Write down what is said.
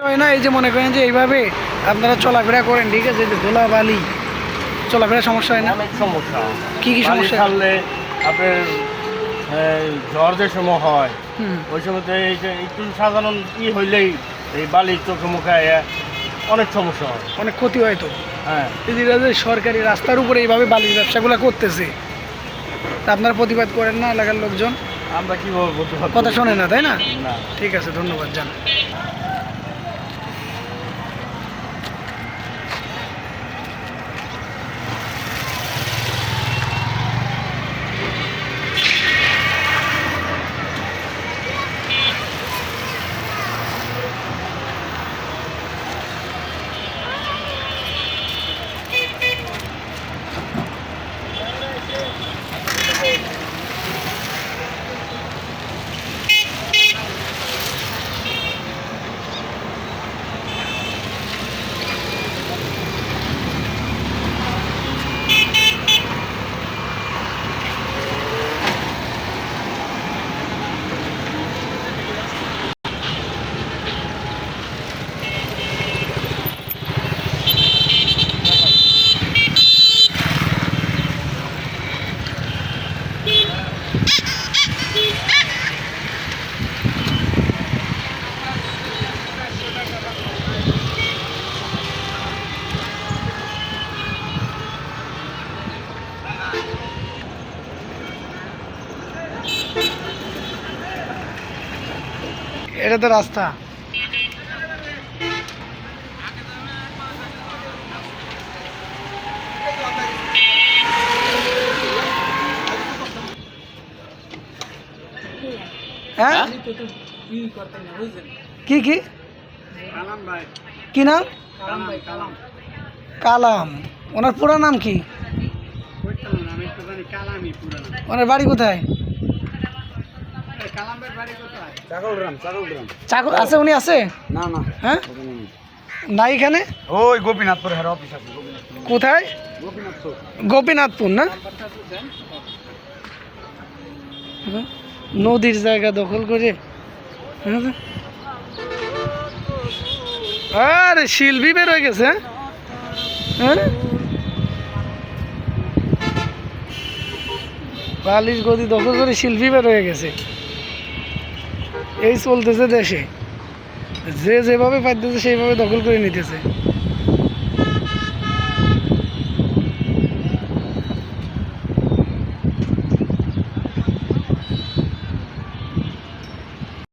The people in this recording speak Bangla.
হয় না এই যে মনে করেন যে এইভাবে আপনারা চলাফেরা করেন ঠিক আছে? যে ধুলা বালি চলাফেরা সমস্যা হয় না? অনেক সমস্যা। কী কী সমস্যা? ছাড়লে আপনার ঝড় যে সময় হয় ওই সময় তো এই যে একটু সাধারণ ই হইলেই এই বালি চোখে মুখে অনেক সমস্যা হয়। অনেক ক্ষতি হয় তো? হ্যাঁ। যে সরকারি রাস্তার উপরে এইভাবে বালির ব্যবসাগুলো করতেছে তা আপনারা প্রতিবাদ করেন না এলাকার লোকজন? আমরা কি বলব বলতে কথা শোনে না তাই না? না। ঠিক আছে ধন্যবাদ জান। এটা তো রাস্তা। হ্যাঁ? কি কি? কি নাম? কালাম। ওনার পুরো নাম কি? ওনার বাড়ি কোথায়? চাকর আছে উনি আছে? না না। হ্যাঁ? না এখানে? ওই গোপীনাথপুর হেড অফিস আছে কোথায়? গোপীনাথপুর। গোপীনাথপুর না? নদীর জায়গা দখল করে। হ্যাঁ? আরে শিল্পী বের হয়ে গেছে হ্যাঁ? বালিশ গদি দখল করে শিল্পী বের হয়ে গেছে। এই চলতেছে দেশে। যে যেভাবে পাইতেছে সেইভাবে দখল করে নিতেছে।